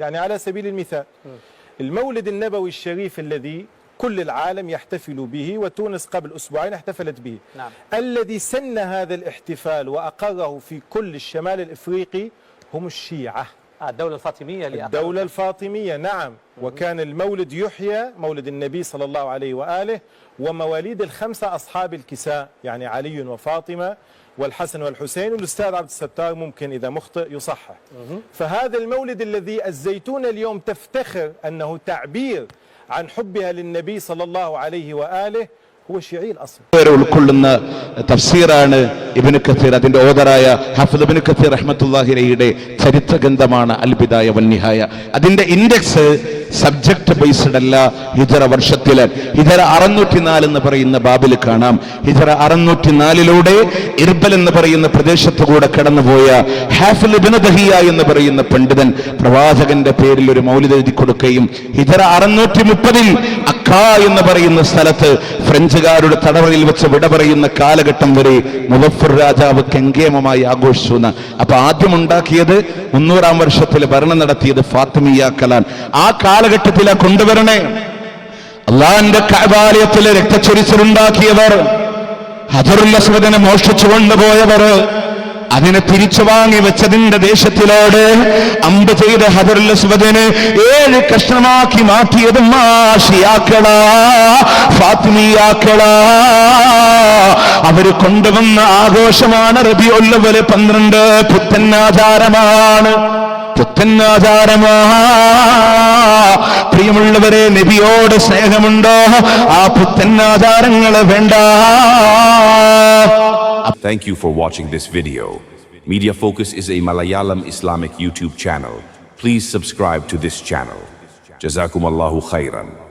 يعني على سبيل المثال المولد النبوي الشريف الذي كل العالم يحتفل به وتونس قبل أسبوعين احتفلت به نعم. الذي سن هذا الاحتفال وأقره في كل الشمال الإفريقي هم الشيعة الدولة الفاطمية الدولة الفاطمية نعم. وكان المولد يحيى مولد النبي صلى الله عليه وآله ومواليد الخمسة أصحاب الكساء يعني علي وفاطمة والحسن والحسين والأستاذ عبد الستار ممكن إذا مخطئ يصحح. فهذا المولد الذي الزيتون اليوم تفتخر أنه تعبير عن حبها للنبي صلى الله عليه وآله ഉൾക്കൊള്ളുന്ന തഫ്സീറാണ് ഇബിന് കസീർ. അതിന്റെ ഓദറായ ഹഫദ് ഇബിന് കസീർ റഹ്മത്തുല്ലാഹിരയുടെ ചരിത്ര ഗ്രന്ഥമാണ് അൽബിദായ നിഹായ അതിന്റെ ഇൻഡെക്സ് സബ്ജക്ട് ബേസ്ഡ് അല്ല ഹിജറ വർഷത്തിൽ. ഹിജറ അറുന്നൂറ്റി നാല് എന്ന് പറയുന്ന ബാബിൽ കാണാം. ഹിജറ അറുന്നൂറ്റി നാലിലൂടെ ഇർബൽ എന്ന് പറയുന്ന പ്രദേശത്തുകൂടെ കടന്നുപോയ ഹാഫിൽ ദഹിയ എന്ന് പറയുന്ന പണ്ഡിതൻ പ്രവാചകന്റെ പേരിൽ ഒരു മൗലിത എഴുതി കൊടുക്കുകയും ഹിജറ അറുന്നൂറ്റി മുപ്പതിൽ അക്ക എന്ന് പറയുന്ന സ്ഥലത്ത് ഫ്രഞ്ചുകാരുടെ തടവറയിൽ വെച്ച് വിട പറയുന്ന കാലഘട്ടം വരെ മുബഫർ രാജാവ് കെങ്കേമമായി ആഘോഷിച്ചു എന്ന് അപ്പൊ ആദ്യം ഉണ്ടാക്കിയത് മുന്നൂറാം വർഷത്തിൽ ഭരണം നടത്തിയത് ഫാത്തിമിയ കലാൻ. ആ കാലഘട്ടത്തിലാ കൊണ്ടുവരണേ. അള്ളാന്റെ കാലയത്തിലെ രക്തച്ചൊരിച്ചിലുണ്ടാക്കിയവർ ഹജറുൽ അസ്വദിനെ മോഷ്ടിച്ചു കൊണ്ടുപോയവർ അതിനെ തിരിച്ചു വാങ്ങി വെച്ചതിന്റെ ദേശത്തിലോട് അമ്പ് ചെയ്ത അസ്വദിന് ഏഴ് കഷ്ണമാക്കി മാറ്റിയതും ആ ഷിയാക്കളാ ഫാത്തിമിയാക്കളാ. അവർ കൊണ്ടുവന്ന ആഘോഷമാണ് റബിയുള്ളവര് പന്ത്രണ്ട്. പുത്തന്നാചാരമാണ് പുത്തന്നാചാരമാ പ്രിയമുള്ളവരെ നബിയോട് സ്നേഹമുണ്ടോ? ആ പുത്തന്നാചാരങ്ങളെ വേണ്ട. Thank you for watching this video. Media Focus is a Malayalam Islamic YouTube channel. Please subscribe to this channel. Jazakum Allahu khairan.